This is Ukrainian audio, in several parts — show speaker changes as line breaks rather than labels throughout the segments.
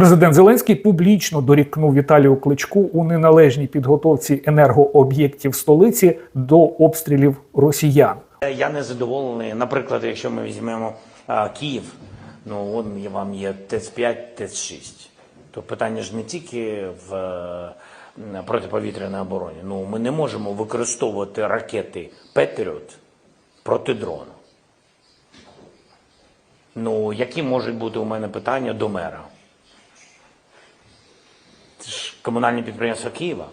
Президент Зеленський публічно дорікнув Віталію Кличку у неналежній підготовці енергооб'єктів столиці до обстрілів росіян.
Я не задоволений. Наприклад, якщо ми візьмемо а, Київ, ну он вам є ТЕЦ-5, ТЕЦ-6. То питання ж не тільки в е, протиповітряній обороні. Ну, ми не можемо використовувати ракети Петріот проти дрону. Ну, які можуть бути у мене питання до мера? Комунальне підприємство Києва.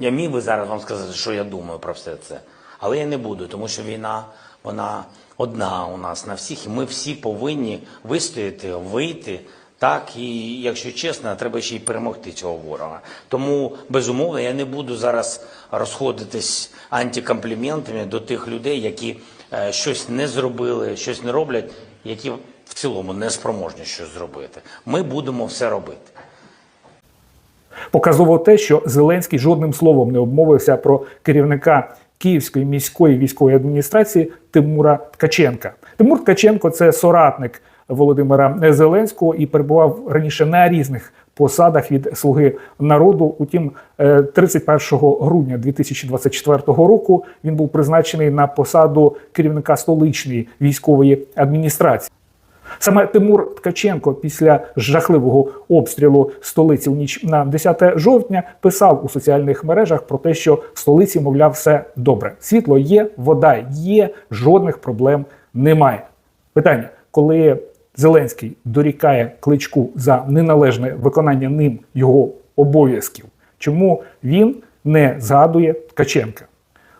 Я міг би зараз вам сказати, що я думаю про все це, але я не буду, тому що війна вона одна у нас на всіх, і ми всі повинні вистояти, вийти. Так, і якщо чесно, треба ще й перемогти цього ворога. Тому безумовно я не буду зараз розходитись антикомпліментами до тих людей, які е, щось не зробили, щось не роблять, які в цілому не спроможні щось зробити. Ми будемо все робити.
Показово те, що Зеленський жодним словом не обмовився про керівника Київської міської військової адміністрації Тимура Ткаченка. Тимур Ткаченко це соратник Володимира Зеленського і перебував раніше на різних посадах від Слуги народу. Утім, е, 31 грудня 2024 року він був призначений на посаду керівника столичної військової адміністрації. Саме Тимур Ткаченко після жахливого обстрілу столиці у ніч на 10 жовтня писав у соціальних мережах про те, що в столиці, мовляв, все добре. Світло є, вода є, жодних проблем немає. Питання, коли Зеленський дорікає кличку за неналежне виконання ним його обов'язків, чому він не згадує Ткаченка?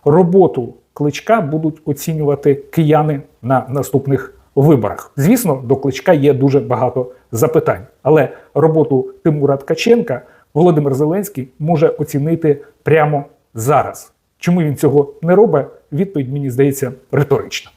Роботу кличка будуть оцінювати кияни на наступних виборах. Звісно, до кличка є дуже багато запитань, але роботу Тимура Ткаченка Володимир Зеленський може оцінити прямо зараз. Чому він цього не робить? Відповідь мені здається риторична.